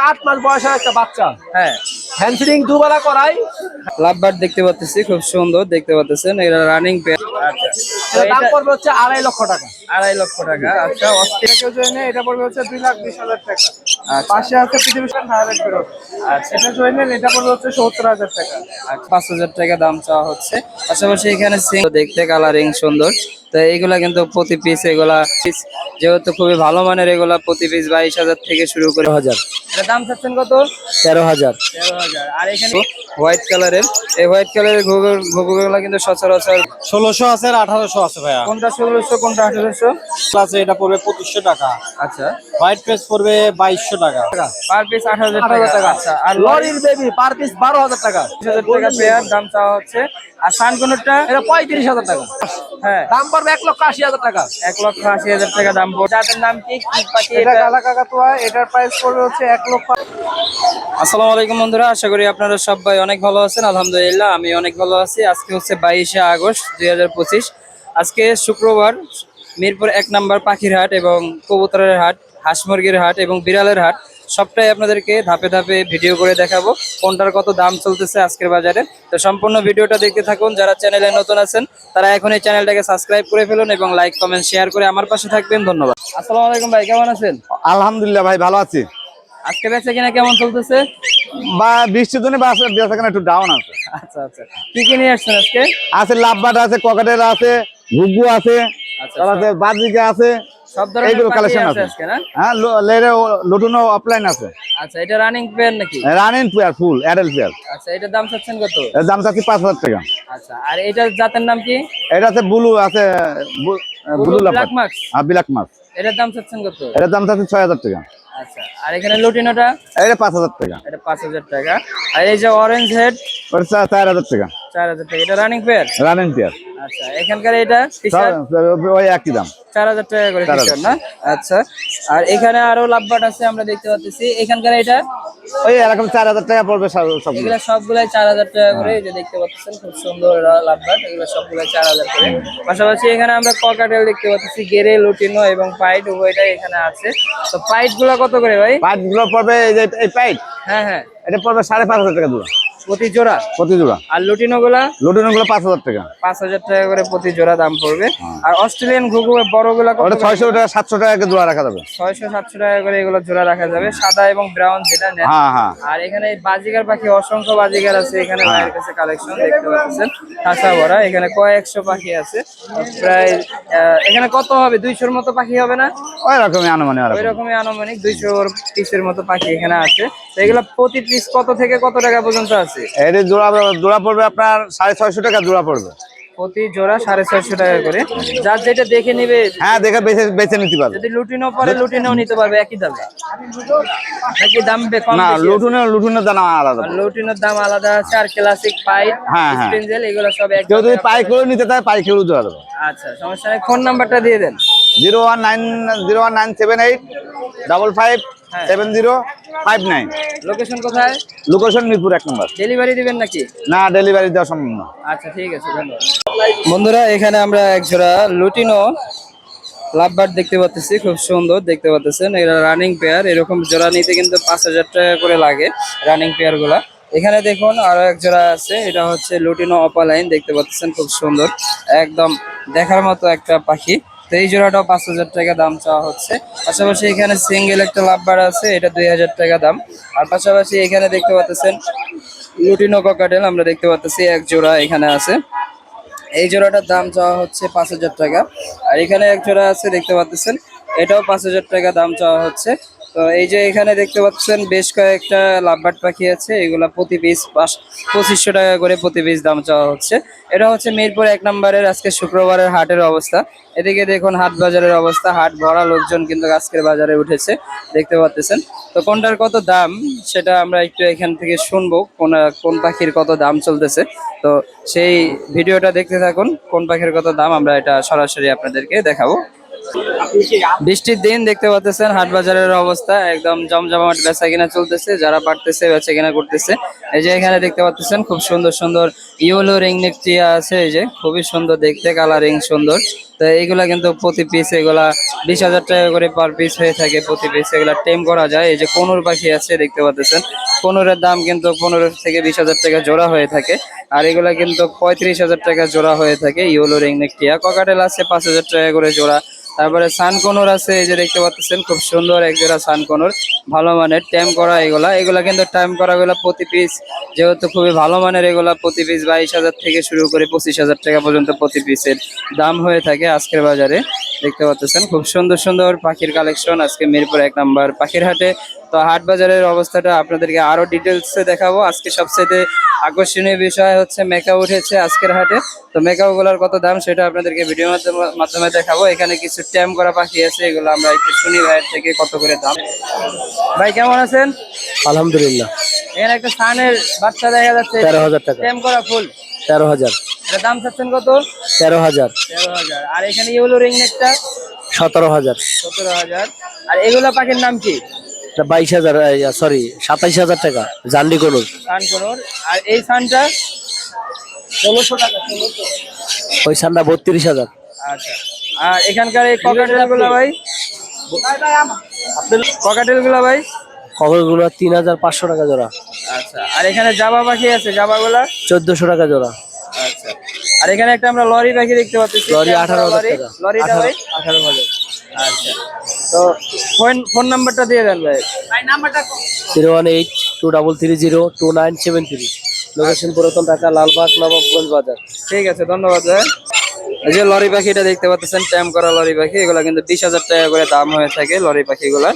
আট মাস বয়সের একটা বাচ্চা। হ্যাঁ। হ্যান্ডফিডিং দুবেলা করাই। লাভবার দেখতে পাচ্ছি খুব সুন্দর দেখতে পাচ্ছেন এরা রানিং পেয়ার দাম পড়বে হচ্ছে আড়াই লক্ষ টাকা। আড়াই লক্ষ টাকা। আচ্ছা অস্থির। কেউ জয়েনে এটা পড়বে হচ্ছে দুই লাখ বিশ হাজার টাকা। আচ্ছা। পাশে আছে পৃথিবীর হাইলাইট বেরোড আচ্ছা। এটা জয়েনে এটা পড়বে হচ্ছে সত্তর হাজার টাকা। পাঁচ হাজার টাকা দাম চাওয়া হচ্ছে। পাশাপাশি এখানে দেখতে কালারিং সুন্দর। তো এইগুলা কিন্তু প্রতি পিস এগুলা যেহেতু খুবই ভালো মানের এগুলা প্রতি পিস বাইশ হাজার থেকে শুরু করে হাজার। এটা দাম চাচ্ছেন কত? তেরো হাজার। তেরো হাজার। আর এখানে হোয়াইট কালারের এই হোয়াইট কালারের ঘুঘুগুলা কিন্তু সচরাচর ষোলোশো আছে আর আঠারোশো আছে ভাইয়া? কোনটা ষোলোশো কোনটা আঠারোশো? আছে এটা পড়বে পঁচিশশো টাকা। আচ্ছা। হোয়াইট পেস পড়বে বাইশশো টাকা। পার পিস আট হাজার টাকা। আচ্ছা আর লরির বেবি পার পিস বারো হাজার টাকা। টাকা পেয়ার দাম চাওয়া হচ্ছে। আর সানকোনটা এটা পঁয়ত্রিশ হাজার টাকা। হ্যাঁ। দাম পড়বে এক লক্ষ আশি হাজার টাকা। এক লক্ষ আশি হাজার টাকা দাম পড়বে। যাদের নাম কি? পাখি এটা কালা কাকাতুয়া এটার প্রাইস পড়বে হচ্ছে এক লক্ষ। আসসালামু আলাইকুম বন্ধুরা আশা করি আপনারা সবাই অনেক ভালো আছেন। আলহামদুলিল্লাহ আমি অনেক ভালো আছি। আজকে হচ্ছে বাইশে আগস্ট দুই হাজার পঁচিশ। আজকে শুক্রবার মিরপুর এক নাম্বার পাখির হাট এবং কবুতরের হাট হাঁস মুরগির হাট এবং বিড়ালের হাট সবটাই আপনাদেরকে ধাপে ধাপে ভিডিও করে দেখাবো কোনটার কত দাম চলতেছে আজকের বাজারে। তো সম্পূর্ণ ভিডিওটা দেখতে থাকুন যারা চ্যানেলে নতুন আছেন তারা এখন এই চ্যানেলটাকে সাবস্ক্রাইব করে ফেলুন এবং লাইক কমেন্ট শেয়ার করে আমার পাশে থাকবেন। ধন্যবাদ। আসসালামু আলাইকুম ভাই কেমন আছেন? আলহামদুলিল্লাহ ভাই ভালো আছি। আজকে বেচা কিনা কেমন চলতেছে? বা বৃষ্টির জন্য বেচাকেনা একটু ডাউন আছে। আচ্ছা আচ্ছা। কি কি নিয়ে আসছেন আজকে? আছে লাভবাট আছে ককাটের আছে ঘুগু আছে আচ্ছা আছে বাদরিকা আছে সব ধরনের কালেকশন আছে আছে। আজকে না? হ্যাঁ লেরে লটুনো অফলাইন আছে। আচ্ছা এটা রানিং পেয়ার নাকি? রানিং ফুল অ্যাডাল্ট আচ্ছা দাম চাচ্ছেন কত? এর দাম চাচ্ছি পাঁচ হাজার টাকা। আচ্ছা আর এটার জাতের নাম কি? এটা আছে ব্লু আছে ব্লু ব্ল্যাক মার্কস আর বিলাক মাছ এটার দাম চাচ্ছেন কত? এটার দাম চাচ্ছি টাকা। আচ্ছা আর এখানে লুটিনোটা? এটা পাঁচ হাজার টাকা। এটা পাঁচ হাজার টাকা। আর এই যে অরেঞ্জ হেড ওটা চা- চার হাজার টাকা। চার হাজার টাকা। এটা রানিং পেয়ার রানিং প্লেয়ার আচ্ছা এখানকার এটা? ওই একই দাম। চার হাজার টাকা করে না? আচ্ছা। আর এখানে আরও লাভবাট আছে আমরা দেখতে পাচ্ছি এখানকার এটা? ওই এরকম চার হাজার টাকা পড়বে সব- সবগুলাই চার হাজার টাকা করে যে দেখতে পাচ্ছেন খুব সুন্দর লাভবাট এগুলো সবগুলাই চার হাজার করে। পাশাপাশি এখানে আমরা ককাটেল দেখতে পাচ্ছি গেরে লুটিনো এবং পাইট উভয়টাই এখানে আছে। তো পাইটগুলা কত করে ভাই? পাইপগুলো পড়বে এই যে এই পাইপ হ্যাঁ হ্যাঁ। এটা পড়বে সাড়ে পাঁচ হাজার টাকা জোড়া। প্রতি জোড়া? প্রতি জোড়া। আর লুটিনো গুলা লুটিনো গুলো পাঁচ হাজার টাকা। পাঁচ হাজার টাকা করে প্রতি জোড়া দাম পড়বে। আর অস্ট্রেলিয়ান ঘুঘু বড় গুলা কত ওটা টাকা টাকা জোড়া রাখা যাবে। টাকা করে এগুলো জোড়া রাখা যাবে। সাদা এবং ব্রাউন যেটা নেন। হ্যাঁ হ্যাঁ। আর এখানে বাজিকার পাখি অসংখ্য বাজিকার আছে এখানে ভাইয়ের কাছে কালেকশন দেখতে পাচ্ছেন। খাসা ভরা এখানে কয়েকশো পাখি আছে। প্রায় এখানে কত হবে? দুইশোর মতো পাখি হবে না? ওই রকমই আনুমানিক ওই রকমই। আনুমানিক দুইশো পিসের মতো পাখি এখানে আছে। তো এগুলো প্রতি পিস কত থেকে কত টাকা পর্যন্ত আছে? এর জোড়া জোড়া পড়বে আপনার সাড়ে ছয়শো টাকা জোড়া পড়বে। প্রতি জোড়া সাড়ে ছয়শো টাকা করে যার যেটা দেখে নিবে হ্যাঁ দেখে বেছে বেছে নিতে পারবে যদি লুটিনো পরে লুটিনো নিতে পারবে একই দামে নাকি দাম কম না? লুটুনে লুটুনের দানা আলাদা লুটিনোর দাম আলাদা আছে আর ক্লাসিক পাইপ হ্যাঁ, হ্যাঁ। এগুলো সব এক কেউ যদি পাই করে নিতে চায় পাই কেউ দেওয়া দেবে আচ্ছা সমস্যা নেই ফোন নাম্বারটা দিয়ে দেন zero one nine zero one nine seven eight double five. Seven zero five nine. Location কোথায়? লোকেশন মিরপুর এক নম্বর। ডেলিভারি দিবেন নাকি? না ডেলিভারি দেওয়া সম্ভব না। আচ্ছা ঠিক আছে ধন্যবাদ। বন্ধুরা এখানে আমরা এক জোড়া লুটিনো লাভবার দেখতে পাচ্ছি খুব সুন্দর দেখতে পাচ্ছেন এরা রানিং পেয়ার এরকম জোড়া নিতে কিন্তু পাঁচ হাজার টাকা করে লাগে রানিং পেয়ারগুলা। এখানে দেখুন আরও এক জোড়া আছে এটা হচ্ছে লুটিনো অপালাইন দেখতে পাচ্ছেন খুব সুন্দর। একদম দেখার মতো একটা পাখি। তো এই জোড়াটাও পাঁচ হাজার টাকা দাম চাওয়া হচ্ছে। পাশাপাশি এখানে সিঙ্গেল একটা লাভবার আছে, এটা দুই হাজার টাকা দাম। আর পাশাপাশি এখানে দেখতে পাচ্ছেন লুটিনো ককাটেল আমরা দেখতে পাচ্ছি এক জোড়া এখানে আছে। এই জোড়াটার দাম চাওয়া হচ্ছে পাঁচ হাজার টাকা। আর এখানে এক জোড়া আছে, দেখতে পাচ্ছেন, এটাও পাঁচ হাজার টাকা দাম চাওয়া হচ্ছে। তো এই যে এখানে দেখতে পাচ্ছেন বেশ কয়েকটা লাভবাট পাখি আছে। এগুলা প্রতি পিস পঁচিশশো টাকা করে প্রতি পিস দাম চাওয়া হচ্ছে। এটা হচ্ছে মিরপুর এক নম্বরের আজকে শুক্রবারের হাটের অবস্থা। এদিকে দেখুন হাট বাজারের অবস্থা, হাট ভরা লোকজন কিন্তু আজকের বাজারে উঠেছে, দেখতে পাচ্ছেন তো কোনটার কত দাম সেটা আমরা একটু এখান থেকে শুনব, কোন কোন পাখির কত দাম চলতেছে। তো সেই ভিডিওটা দেখতে থাকুন, কোন পাখির কত দাম, আমরা এটা সরাসরি আপনাদেরকে দেখাবো। বৃষ্টির দিন দেখতে পাচ্ছেন, হাট বাজারের অবস্থা একদম জমজমাট বেচা কিনা চলতেছে, যারা পারতেছে বেচা কিনা করতেছে। এই যে এখানে দেখতে পাচ্ছেন, খুব সুন্দর সুন্দর ইয়েলো রিং নেক টিয়া আছে, এই যে খুবই সুন্দর দেখতে, কালারিং সুন্দর। তো এইগুলা কিন্তু প্রতি পিস এগুলা বিশ হাজার টাকা করে পার পিস হয়ে থাকে প্রতি পিস এগুলা টেম করা যায়। এই যে কোনুর পাখি আছে, দেখতে পাচ্ছেন, কোনুরের দাম কিন্তু পনেরো থেকে বিশ হাজার টাকা জোড়া হয়ে থাকে। আর এগুলা কিন্তু পঁয়ত্রিশ হাজার টাকা জোড়া হয়ে থাকে, ইয়েলো রিং নেক টিয়া ককাটেল আছে, পাঁচ হাজার টাকা করে জোড়া। তারপরে সানকনুর আছে, এই যে দেখতে পাচ্ছেন, খুব সুন্দর এক জোড়া সানকনুর, ভালো মানের ট্যাম করা এগুলা। এগুলা কিন্তু টাইম করা এগুলা প্রতি পিস যেহেতু খুবই ভালো মানের এগুলা প্রতি পিস বাইশ হাজার থেকে শুরু করে পঁচিশ হাজার টাকা পর্যন্ত প্রতি পিসের দাম হয়ে থাকে আজকের বাজারে। দেখতে পাচ্ছেন, খুব সুন্দর সুন্দর পাখির কালেকশন আজকে মিরপুর এক নাম্বার পাখির হাটে তো হাট বাজারের অবস্থাটা আপনাদেরকে আরও ডিটেলসে দেখাবো। আজকে সবচেয়ে আকর্ষণীয় বিষয় হচ্ছে মেকা উঠেছে আজকের হাটে। তো মেকাও গুলার কত দাম সেটা আপনাদেরকে ভিডিওর মাধ্যমে- দেখাবো। এখানে কিছু ট্যাম করা পাখি আছে এগুলো আমরা একটু শুনি ভাইয়ের থেকে কত করে দাম। ভাই কেমন আছেন? আলহামদুলিল্লাহ। এখানে একটা সানের বাচ্চা দেখা যাচ্ছে। তেরো হাজার টাকা। ট্যাম করা ফুল। তেরো হাজার। এটা দাম চাচ্ছেন কত? তেরো হাজার। তেরো হাজার। আর এখানে ইউলো রিং নেকটা সতেরো হাজার। সতেরো হাজার। আর এগুলো পাখির নাম কি? বাইশ হাজার সরি সাতাইশ হাজার টাকা জান্ডি আর এই সানটা ষোলোশো টাকা ওই সানটা বত্রিশ হাজার। আচ্ছা। আর এখানকার এই ককাটেলগুলো ভাই? ককাটেলগুলো ভাই? খবরগুলো তিন হাজার পাঁচশো টাকা জোড়া। আচ্ছা। আর এখানে জাবা পাখি আছে জাবা গুলা চোদ্দশো টাকা জোড়া। আচ্ছা। আর এখানে একটা আমরা লরি পাখি দেখতে পাচ্ছি লরি আঠারো হাজার লরিটা ভাই? আঠারো হাজার। আচ্ছা। তো ফোন ফোন নাম্বারটা দিয়ে দেন ভাই। Zero one eight two double three zero two nine seven three. Location পুরাতন ঢাকা লালবাগ নবাবগঞ্জ বাজার। ঠিক আছে ধন্যবাদ ভাই। এই যে লরি পাখিটা দেখতে পাচ্ছেন ট্যাম করা লরি পাখি এগুলো কিন্তু বিশ হাজার টাকা করে দাম হয়ে থাকে লরি পাখিগুলা।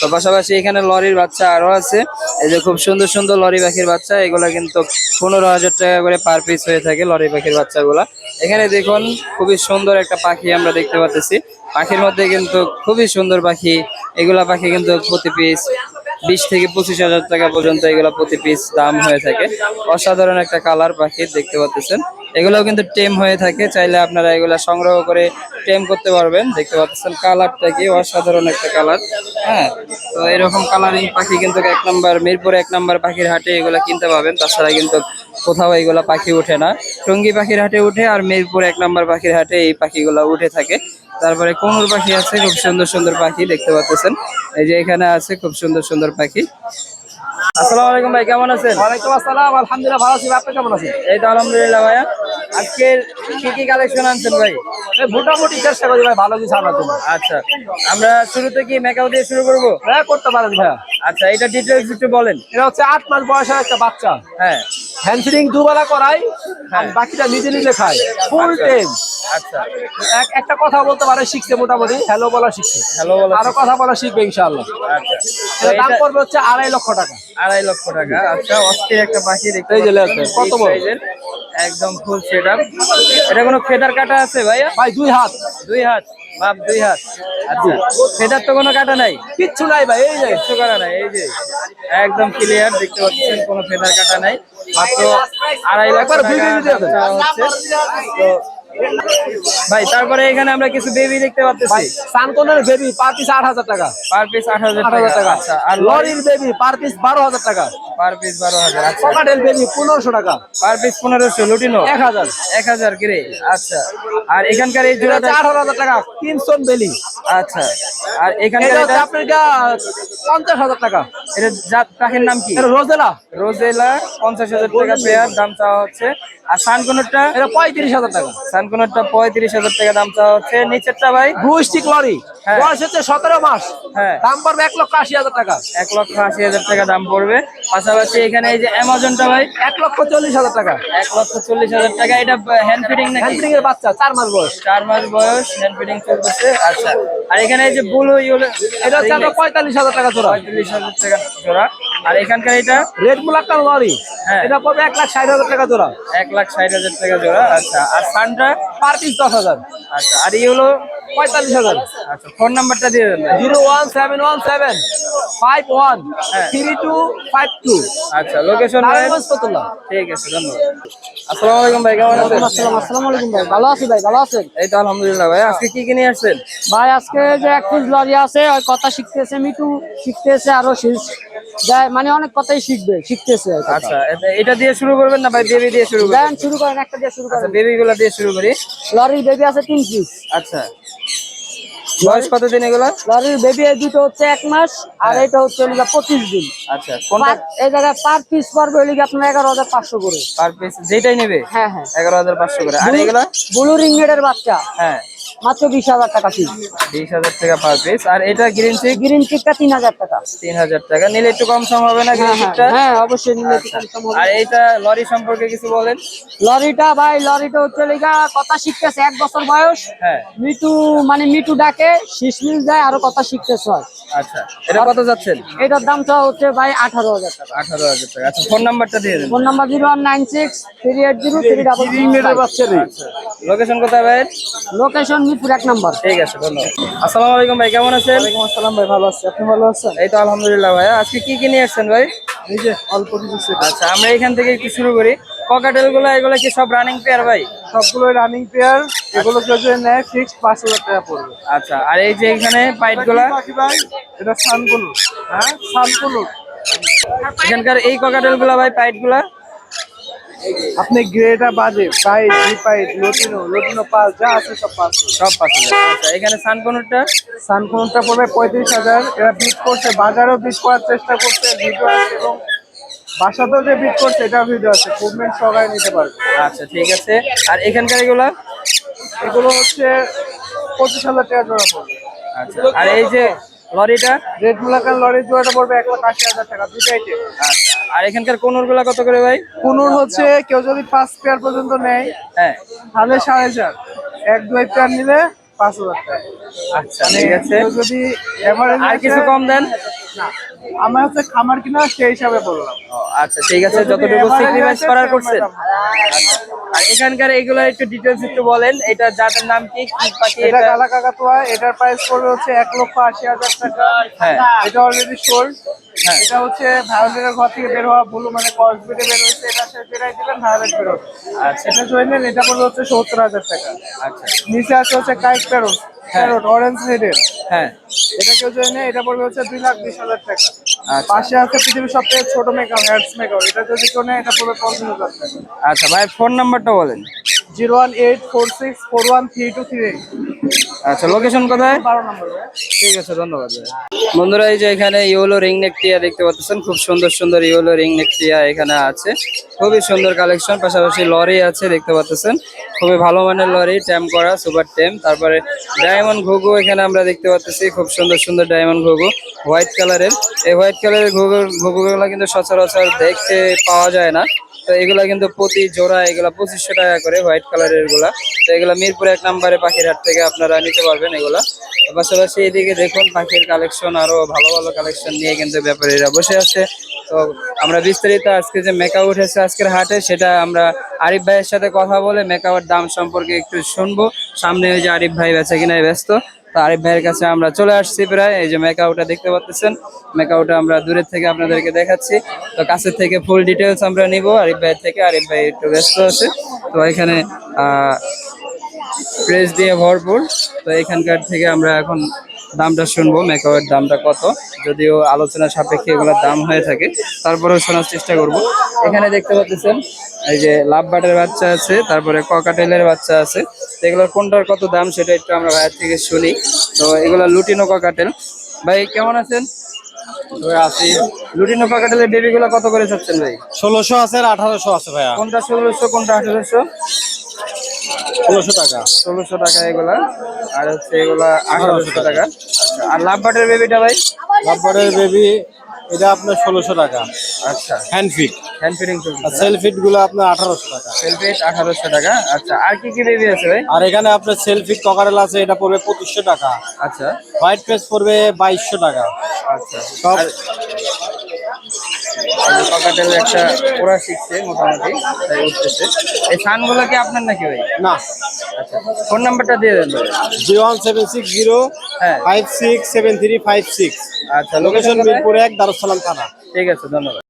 তো পাশাপাশি এখানে লরির বাচ্চা আরও আছে। এই যে খুব সুন্দর সুন্দর লরি পাখির বাচ্চা এগুলা কিন্তু পনেরো হাজার টাকা করে পার পিস হয়ে থাকে লরি পাখির বাচ্চাগুলা। এখানে দেখুন খুবই সুন্দর একটা পাখি আমরা দেখতে পাচ্ছি। পাখির মধ্যে কিন্তু খুবই সুন্দর পাখি। এগুলা পাখি কিন্তু প্রতি পিস বিশ থেকে পঁচিশ হাজার টাকা পর্যন্ত এগুলা প্রতি পিস দাম হয়ে থাকে। অসাধারণ একটা কালার পাখি দেখতে পাচ্ছেন। এগুলোও কিন্তু টেম হয়ে থাকে, চাইলে আপনারা এগুলা সংগ্রহ করে টেম করতে পারবেন। দেখতে পাচ্ছেন কালারটা কি অসাধারণ একটা কালার। হ্যাঁ তো এরকম কালারিং পাখি কিন্তু এক নম্বর, মিরপুর এক নাম্বার পাখির হাটে এগুলা কিনতে পাবেন। তাছাড়া কিন্তু কোথাও এগুলা পাখি ওঠে না। টঙ্গী পাখির হাটে উঠে আর মিরপুর এক নাম্বার পাখির হাটে এই পাখিগুলা উঠে থাকে। তারপরে কোনুর পাখি আছে, খুব সুন্দর সুন্দর পাখি দেখতে পাচ্ছেন। এই যে এখানে আছে খুব সুন্দর সুন্দর পাখি। আসসালামু আলাইকুম ভাই কেমন আছেন? ওয়ালাইকুম আসসালাম আলহামদুলিল্লাহ ভালো আছি আপনি কেমন আছেন? এই তো আলহামদুলিল্লাহ ভাইয়া। আজকে কি কি কালেকশন আনছেন ভাই? মোটামুটি চেষ্টা করি ভাই ভালো কিছু আনার জন্য। আচ্ছা আমরা শুরুতে কি মেকআপ দিয়ে শুরু করব? হ্যাঁ করতে পারেন ভাইয়া। আচ্ছা এটা ডিটেলস একটু বলেন। এটা হচ্ছে আট মাস বয়সের একটা বাচ্চা। হ্যাঁ। হ্যান্ড ফিডিং দুবেলা করাই আর বাকিটা নিজে নিজে খায় ফুল টাইম আচ্ছা। একটা কথা বলতে পারে শিখছে মোটামুটি। হ্যালো বলা শিখছে। হ্যালো বলা আরও কথা বলা শিখবে ইনশাআল্লাহ। আচ্ছা। দাম পড়বে হচ্ছে আড়াই লক্ষ টাকা। আড়াই লক্ষ টাকা। আচ্ছা অস্থির একটা পাখি দেখতে এই যে কত বড়? একদম ফুল সেট এটা কোনো ফেদার কাটা আছে ভাইয়া? ভাই দুই হাত। দুই হাত। বাপ দুই হাত। আচ্ছা ফেদার তো কোনো কাটা নাই? কিচ্ছু নাই ভাই এই যে কিচ্ছু করা নাই এই যে। একদম ক্লিয়ার দেখতে পাচ্ছেন কোনো ফেদার কাটা নাই। মাত্র আড়াই লাখ টাকা হচ্ছে। তো ভাই তারপরে এখানে আমরা কিছু বেবি দেখতে পাচ্ছি। সানকনের বেবি পার পিস আট হাজার টাকা। পার পিস আট হাজার টাকা আচ্ছা আর লরি লরির বেবি পার পিস বারো হাজার টাকা। পার পিস বারো হাজার আচ্ছা। পকাটেল বেবি পনেরোশো টাকা। পার পিস পনেরোশো লুটিনো? এক হাজার। এক হাজার কিরে আচ্ছা। আর এখানকার এই জোড়াটা আঠারো হাজার টাকা কিমসন বেলি। আচ্ছা। আর এখানকার এটা আপনার পঞ্চাশ হাজার টাকা। এটা জাত পাখির নাম কি? রোজেলা। রোজেলা পঞ্চাশ হাজার টাকা পেয়ার দাম চাওয়া হচ্ছে। আর সানকোনরটা? এটা পঁয়ত্রিশ হাজার টাকা। সানকোনরটা পঁয়ত্রিশ হাজার টাকা দাম চাওয়া হচ্ছে। নিচেরটা ভাই? Blue lory. হ্যাঁ। বয়স হচ্ছে সতেরো মাস। হ্যাঁ। দাম পড়বে এক লক্ষ আশি হাজার টাকা। এক লক্ষ আশি হাজার টাকা দাম পড়বে। পাশাপাশি এখানে এই যে অ্যামাজনটা ভাই? এক লক্ষ চল্লিশ হাজার টাকা। এক লক্ষ চল্লিশ হাজার টাকা। এটা হ্যান্ড ফিটিং নাকি? হ্যান্ড্রিং এর বাচ্চা চার মাস বয়স। চার মাস বয়স হ্যান্ড ফিটিং চলতেছে। আচ্ছা। আর এখানে এই যে ব্লু ইউলো এটা হচ্ছে পঁয়তাল্লিশ হাজার টাকা জোড়া। পঁয়তাল্লিশ হাজার টাকা। জোড়া। আর এখানকার এটা? Red Moluccan lory. এটা পড়বে এক লাখ ষাট হাজার টাকা জোড়া। এক লাখ ষাট হাজার টাকা জোড়া আচ্ছা। আর সানটা পার পিস দশ হাজার। আচ্ছা। আর এই হলো? পঁয়তাল্লিশ হাজার। আচ্ছা ফোন নাম্বারটা দিয়ে দেন। Zero one seven one seven five one হ্যাঁ। Three two five two. আচ্ছা লোকেশন ঠিক আছে ধন্যবাদ। আসসালামু আলাইকুম ভাই কেমন আছেন? আসসালামু আলাইকুম ভাই। ভালো আছি ভাই ভালো আছেন? এই তো আলহামদুলিল্লাহ ভাই। আজকে কি কিনে আসছেন? ভাই আজকে যে এক পিস লরি আছে কথা শিখতেছে মিটু শিখতেছে আরও যায় মানে অনেক কথাই শিখবে শিখতেছে আচ্ছা এটা- দিয়ে শুরু করবেন না ভাই বেবি দিয়ে শুরু করবেন? দেন শুরু করেন একটা দিয়ে শুরু আচ্ছা করেন। বেবি গুলা দিয়ে শুরু করি। লরির বেবি আছে তিন পিস আচ্ছা। বয়স কতদিন এগুলা? লরির বেবি এই দুটো হচ্ছে এক মাস আর এটা হচ্ছে লিগা পঁচিশ দিন। আচ্ছা এই জায়গায় পার পিস পড়বে লিগে আপনার এগারো হাজার পাঁচশো করে। পার পিস যেটাই নেবে? হ্যাঁ হ্যাঁ। এগারো হাজার পাঁচশো করে। আর এগুলা? ব্লু রিংগেটের বাচ্চা। হ্যাঁ। মাত্র বিশ হাজার টাকা পিস বিশ হাজার টাকা পার পিস আর এটা গ্রিন চিক গ্রিন চিকটা তিন হাজার টাকা। তিন হাজার টাকা। নিলে একটু কম সম হবে না গ্রিন হ্যাঁ হ্যাঁ চিকটা হ্যাঁ অবশ্যই নিলে একটু কম সম হবে। আর এইটা লরি সম্পর্কে কিছু বলেন। লরিটা ভাই লরিটা হচ্ছে লিগা কথা শিখতেছে এক বছর বয়স। হ্যাঁ। মিটু মানে মিটু ডাকে শিশমিল যায় আরও কথা শিখতেছে হয়। আচ্ছা এটা কত যাচ্ছেন? এটার দামটা হচ্ছে ভাই আঠারো হাজার টাকা। আঠারো হাজার টাকা। আচ্ছা ফোন নাম্বারটা দিয়ে দেন। Phone number zero one nine six three eight zero three double location কোথায় ভাই লোকেশন মিরপুর এক নাম্বার। ঠিক আছে ধন্যবাদ। আসসালামু আলাইকুম ভাই কেমন আছেন? আসসালাম ভাই ভালো আছি। আপনি ভালো আছেন? এই তো আলহামদুলিল্লাহ ভাই আজকে কি কি নিয়ে আসছেন ভাই? এই যে অল্প কিছু আচ্ছা আমরা এখান থেকে একটু শুরু করি। ককাটেলগুলো এগুলো কি সব রানিং পেয়ার ভাই? সবগুলো রানিং পেয়ার এগুলো যদি নেয় ফিক্সড পাঁচ হাজার টাকা পড়বে। আচ্ছা আর এই যে এখানে পাইটগুলা ভাই? এটা সানগুলো হ্যাঁ সানগুলো এখানকার এই ককাটেলগুলা ভাই পাইটগুলা আপনি গ্রেটা বাজে পাইট পাইট লটিনো লটিনো পাল যা আছে সব পাঁচ সব হাজার আচ্ছা এখানে সানকনুরটা সানকোনটা পড়বে? পঁয়ত্রিশ হাজার। এরা বিট করছে বাজারেও বিট করার চেষ্টা করছে ভিডিও আছে এবং বাসাতেও যে বিট করছে এটা ভিডিও আছে। মুভমেন্ট সবাই নিতে পারবে। আচ্ছা ঠিক আছে। আর এখানকার এগুলা? এগুলো হচ্ছে পঁচিশ হাজার টাকা জোড়া পড়বে। আচ্ছা আর এই যে লরিটা? রেড মুলাকার লরির জোড়াটা পড়বে এক লাখ আশি হাজার টাকা আচ্ছা। আর এখানকার কোনুরগুলা কত করে ভাই? কুনুর হচ্ছে কেউ যদি পাঁচ পেয়ার পর্যন্ত নেয় হ্যাঁ। তাহলে সাড়ে চার। এক দুই পেয়ার নিলে পাঁচ হাজার টাকা। আচ্ছা ঠিক আছে। যদি এভারেজ আর কিছু কম দেন? আমার হচ্ছে খামার কিনা সেই হিসাবে বললাম। আচ্ছা ঠিক আছে। যতটুকু স্যাক্রিফাইস করার করছেন। আর এখানকার এগুলো একটু একটু বলেন। এটা জাতের নাম কি? কি পাখি এটা এটা? কাকাতুয়া এটার প্রাইস পড়বে হচ্ছে এক লক্ষ আশি হাজার টাকা। হ্যাঁ। এটা অলরেডি সোল্ড। এটা হচ্ছে ভায়োলেটের ঘর থেকে বের হওয়া ব্লু মানে কসবিটে বের হয়েছে এটা সে যেটাই দিবেন ভায়োলেট বের হবে আচ্ছা। এটা জয়েন এটা পড়বে হচ্ছে সত্তর হাজার টাকা। আচ্ছা। নিচে আছে হচ্ছে কাইক প্যারোট প্যারোট অরেঞ্জ হেডের হ্যাঁ। এটা কেউ জয়েন এটা পড়বে হচ্ছে দুই লাখ বিশ হাজার টাকা। আচ্ছা। পাশে আছে পৃথিবীর সবথেকে ছোট মেকআপ হ্যাডস মেকআপ এটা যদি কেউ নেয় এটা পড়বে পঞ্চাশ হাজার টাকা। আচ্ছা ভাই ফোন নাম্বারটা বলেন। Zero one eight four six four one three two three আচ্ছা লোকেশন কোথায়। ঠিক আছে ধন্যবাদ বন্ধুরা এই যে এখানে ইয়েলো রিং নেক টিয়া দেখতে পাচ্ছেন খুব সুন্দর সুন্দর ইয়েলো রিং নেক টিয়া এখানে আছে। খুবই সুন্দর কালেকশন পাশাপাশি লরি আছে দেখতে পাচ্ছেন। খুবই ভালো মানের লরি ট্যাম করা সুপার ট্যাম তারপরে ডায়মন্ড ঘুঘু এখানে আমরা দেখতে পাচ্ছি খুব সুন্দর সুন্দর ডায়মন্ড ঘুঘু হোয়াইট কালারের এই হোয়াইট কালারের ঘুঘু ঘুঘুগুলো কিন্তু সচরাচর দেখতে পাওয়া যায় না। তো এগুলা কিন্তু প্রতি জোড়া এগুলা পঁচিশশো টাকা করে হোয়াইট কালারেরগুলা তো এগুলা মিরপুর এক নম্বরে পাখির হাট থেকে আপনারা নিতে পারবেন এগুলা। পাশাপাশি এদিকে দেখুন, পাখির কালেকশন আরও ভালো ভালো কালেকশন নিয়ে কিন্তু ব্যাপারীরা বসে আছে। তো আমরা বিস্তারিত আজকে যে মেকা উঠেছে আজকের হাটে, সেটা আমরা আরিফ ভাইয়ের সাথে কথা বলে মেকাওয়ার দাম সম্পর্কে একটু শুনব। সামনে ওই যে আরিফ ভাই বেচা কিনায় ব্যস্ত। তো আরিফ ভাইয়ের কাছে আমরা চলে আসছি প্রায়। এই যে মেকাউটা দেখতে পাচ্ছেন মেকাউটা আমরা দূরের থেকে আপনাদেরকে দেখাচ্ছি। তো কাছের থেকে ফুল ডিটেলস আমরা নিব আরিফ ভাইয়ের থেকে। আরিফ ভাই একটু ব্যস্ত আছে। তো এখানে প্রেস দিয়ে ভরপুর। তো এখানকার থেকে আমরা এখন দামটা শুনব মেকআপের দামটা কত। যদিও আলোচনা সাপেক্ষে এগুলোর দাম হয়ে থাকে তারপরেও শোনার চেষ্টা করব। এখানে দেখতে পাচ্ছেন এই যে লাভ বাটের বাচ্চা আছে তারপরে ককাটেলের বাচ্চা আছে। তো এগুলোর কোনটার কত দাম সেটা একটু আমরা ভাইয়ের থেকে শুনি। তো এগুলো লুটিনো ককাটেল। ভাই কেমন আছেন? আছি। লুটিনো ককাটেলের বেবিগুলো কত করে চাচ্ছেন ভাই? ষোলোশো আছে আর আঠারোশো আছে ভাইয়া। কোনটা ষোলোশো কোনটা আঠেরোশো? ষোলোশো টাকা। ষোলোশো টাকা এগুলা। আর হচ্ছে এগুলা আঠারোশো টাকা। আচ্ছা আর লাভ বাটের বেবিটা ভাই? রাব্বারের বেবি এটা আপনার ষোলোশো টাকা। আচ্ছা। হ্যান্ড ফিট হ্যান্ড ফিটিং আর সেল ফিটগুলো আপনার আঠারোশো টাকা। সেলফেট আঠারোশো টাকা। আচ্ছা আর কি কি বেবি আছে ভাই? আর এখানে আপনার সেল ফিট ককারেল আছে এটা পড়বে পঁচিশশো টাকা। আচ্ছা। হোয়াইট পেস পড়বে বাইশশো টাকা। আচ্ছা। সব একটা ওরা শিখছে মোটামুটি তাই উঠতেছে। এই সানগুলো কি আপনার নাকি ভাই? না। আচ্ছা ফোন নাম্বারটা দিয়ে দেন। ভাই। Zero one seven six zero হ্যাঁ। Five six seven three five six. আচ্ছা লোকেশন লোকেশন মিরপুর এক দারুসালাম থানা। ঠিক আছে ধন্যবাদ।